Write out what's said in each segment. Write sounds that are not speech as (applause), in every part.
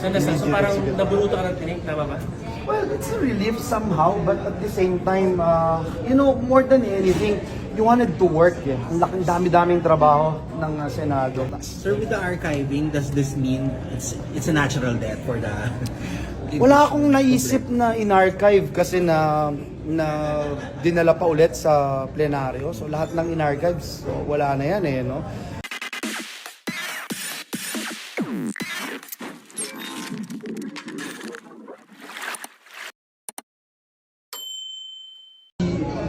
Sa dasal, so parang nabuluto ka ng tinig, tama ba? Well, it's a relief somehow, but at the same time, uh, you know, more than anything, you wanted to work eh. Ang laking dami-daming trabaho ng uh, Senado. Sir, with the archiving, does this mean it's it's a natural death for the... (laughs) Wala akong naisip na in-archive kasi na na dinala pa ulit sa plenaryo. So lahat ng in-archives, so, wala na yan eh, no?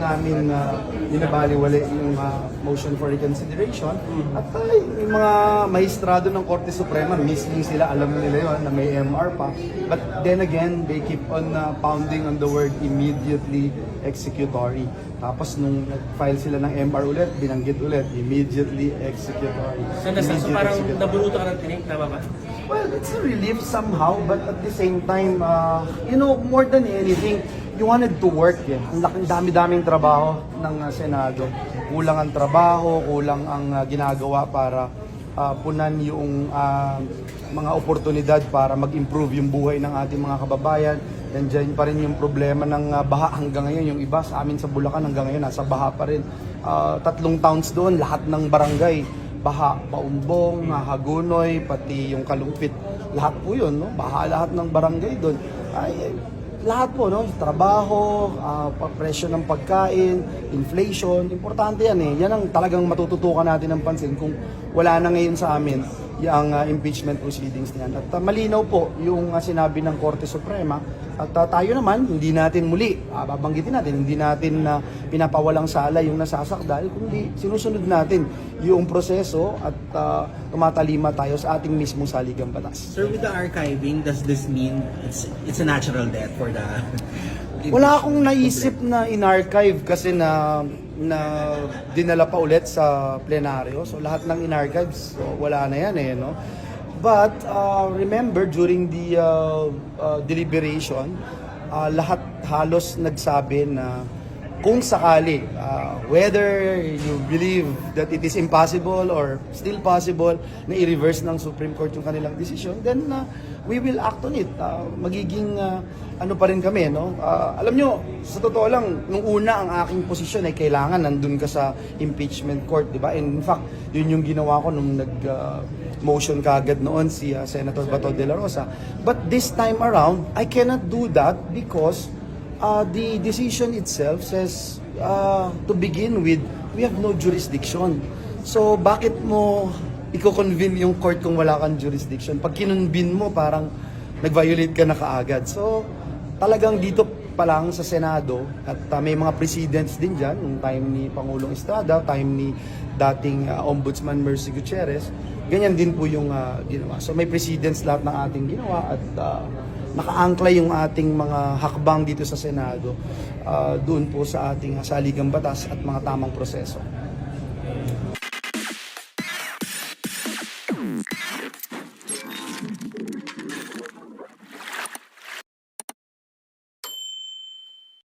Namin na binabaliwali yung uh, motion for reconsideration at uh, yung mga maestrado ng Korte Suprema mismo sila alam nila yon na may MR pa but then again they keep on uh, pounding on the word immediately executory tapos nung nag-file sila ng MR ulit binanggit ulit immediately executory Sa dasal, so parang executory. nabuluto ka ng tinig, tama ba? Well, it's a relief somehow, but at the same time, uh, you know, more than anything, you wanted to work eh. Ang laking dami-daming trabaho ng uh, Senado. Kulang ang trabaho, kulang ang uh, ginagawa para uh, punan yung uh, mga oportunidad para mag-improve yung buhay ng ating mga kababayan. Nandiyan pa rin yung problema ng uh, baha hanggang ngayon. Yung iba sa amin sa Bulacan hanggang ngayon nasa baha pa rin. Uh, tatlong towns doon, lahat ng barangay baha, paumbong, hagunoy, pati yung kalumpit. Lahat po yun, no? Baha lahat ng barangay doon. Ay, lahat po, no? Trabaho, ah, pa- presyo ng pagkain, inflation, importante yan eh. Yan ang talagang matututukan natin ng pansin kung wala na ngayon sa amin yung ah, impeachment proceedings na yan. At ah, malinaw po yung ah, sinabi ng Korte Suprema at ah, tayo naman, hindi natin muli, ah, babanggitin natin, hindi natin na pinapawalang sala yung nasasakdal, kundi sinusunod natin yung proseso at ah, tumatalima tayo sa ating mismong saligang batas. Sir, with the archiving, does this mean it's it's a natural death for the... Wala akong naisip na in-archive kasi na na dinala pa ulit sa plenaryo. So lahat ng in-archives, so, wala na yan eh, no? But uh, remember during the uh, uh, deliberation, uh, lahat halos nagsabi na kung sakali, uh, whether you believe that it is impossible or still possible na i-reverse ng Supreme Court yung kanilang decision, then uh, we will act on it. Uh, magiging uh, ano pa rin kami, no? Uh, alam nyo, sa totoo lang, nung una ang aking posisyon ay kailangan nandun ka sa impeachment court, di ba? And in fact, yun yung ginawa ko nung nag uh, motion kagad noon si uh, Senator Bato de la Rosa. But this time around, I cannot do that because uh, the decision itself says uh, to begin with, we have no jurisdiction. So bakit mo i-convene yung court kung wala kang jurisdiction? Pag kinonvene mo, parang nag-violate ka na kaagad. So talagang dito pa lang sa Senado at uh, may mga presidents din dyan, nung time ni Pangulong Estrada, time ni dating uh, Ombudsman Mercy Gutierrez, ganyan din po yung uh, ginawa. So may presidents lahat ng ating ginawa at uh, nakaangkla yung ating mga hakbang dito sa Senado uh, doon po sa ating saligang batas at mga tamang proseso.